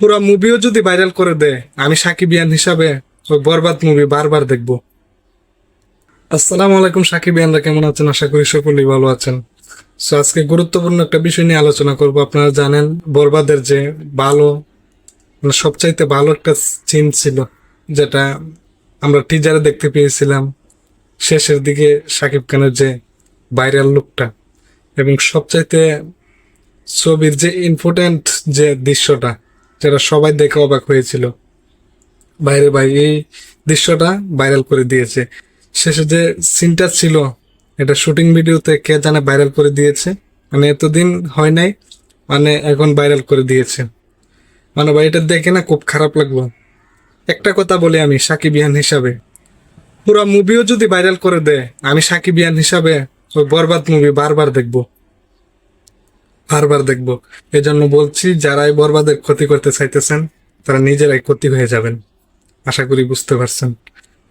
পুরো মুভিও যদি ভাইরাল করে দেয়, আমি সাকিবিয়ান হিসাবে ওই বরবাদ মুভি বারবার দেখব। আসসালামু আলাইকুম সাকিবিয়ানরা কেমন আছেন? আশা করি সকলেই ভালো আছেন। সো আজকে গুরুত্বপূর্ণ একটা বিষয় নিয়ে আলোচনা করব। আপনারা জানেন, বরবাদের যে ভালো মানে সবচাইতে ভালো একটা সিন ছিল, যেটা আমরা টিজারে দেখতে পেয়েছিলাম, শেষের দিকে সাকিব খানের যে ভাইরাল লুকটা এবং সবচাইতে ছবির যে ইম্পর্টেন্ট যে দৃশ্যটা যেটা সবাই দেখে অবাক হয়েছিল। বাইরে ভাই এই দৃশ্যটা ভাইরাল করে দিয়েছে। শেষে যে সিনটা ছিল, এটা শুটিং ভিডিওতে কে জানে ভাইরাল করে দিয়েছে। মানে এতদিন হয় নাই মানে এখন ভাইরাল করে দিয়েছে। মানে ভাই, এটা দেখে না খুব খারাপ লাগল। একটা কথা বলি আমি সাকিবিয়ান হিসাবে। পুরো মুভিও যদি ভাইরাল করে দেয়, আমি সাকিবিয়ান হিসাবে ওই বরবাদ মুভি বারবার দেখব। বারবার দেখব। এই জন্য বলছি, যারাই বরবাদের ক্ষতি করতে চাইতেছেন, তারা নিজেরাই ক্ষতি হয়ে যাবেন। আশা করি বুঝতে পারছেন।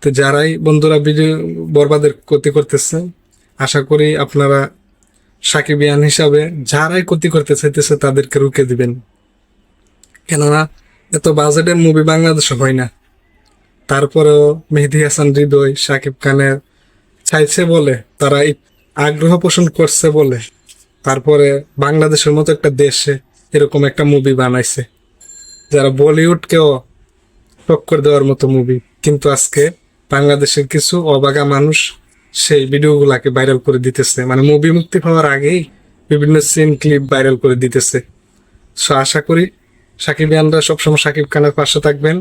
তো যারাই বন্ধুরা ভিডিও বরবাদের ক্ষতি করতেছে, আশা করি আপনারা সাকিবিয়ান হিসাবে যারাই ক্ষতি করতে চাইতেছে, তাদেরকে রুখে দিবেন। কেননা, এত বাজেটের মুভি বাংলাদেশে হয় না। তারপরেও মেহেদি হাসান হৃদয়, সাকিব খানের, চাইছে বলে, তারা আগ্রহ পোষণ করছে বলে। তারপরে বাংলাদেশের মতো একটা দেশে এরকম একটা মুভি বানাইছে, যারা বলিউডকেও টক্কর দেওয়ার মতো মুভি কিন্তু আজকে বাংলাদেশের কিছু অবাগা মানুষ সেই ভিডিওগুলাকে ভাইরাল করে দিতেছে। মানে মুভি মুক্তি পাওয়ার আগেই বিভিন্ন সিন ক্লিপ ভাইরাল করে দিতেছে। সো আশা করি সাকিব ইয়ানরা সবসময় সাকিব খানের পাশে থাকবেন।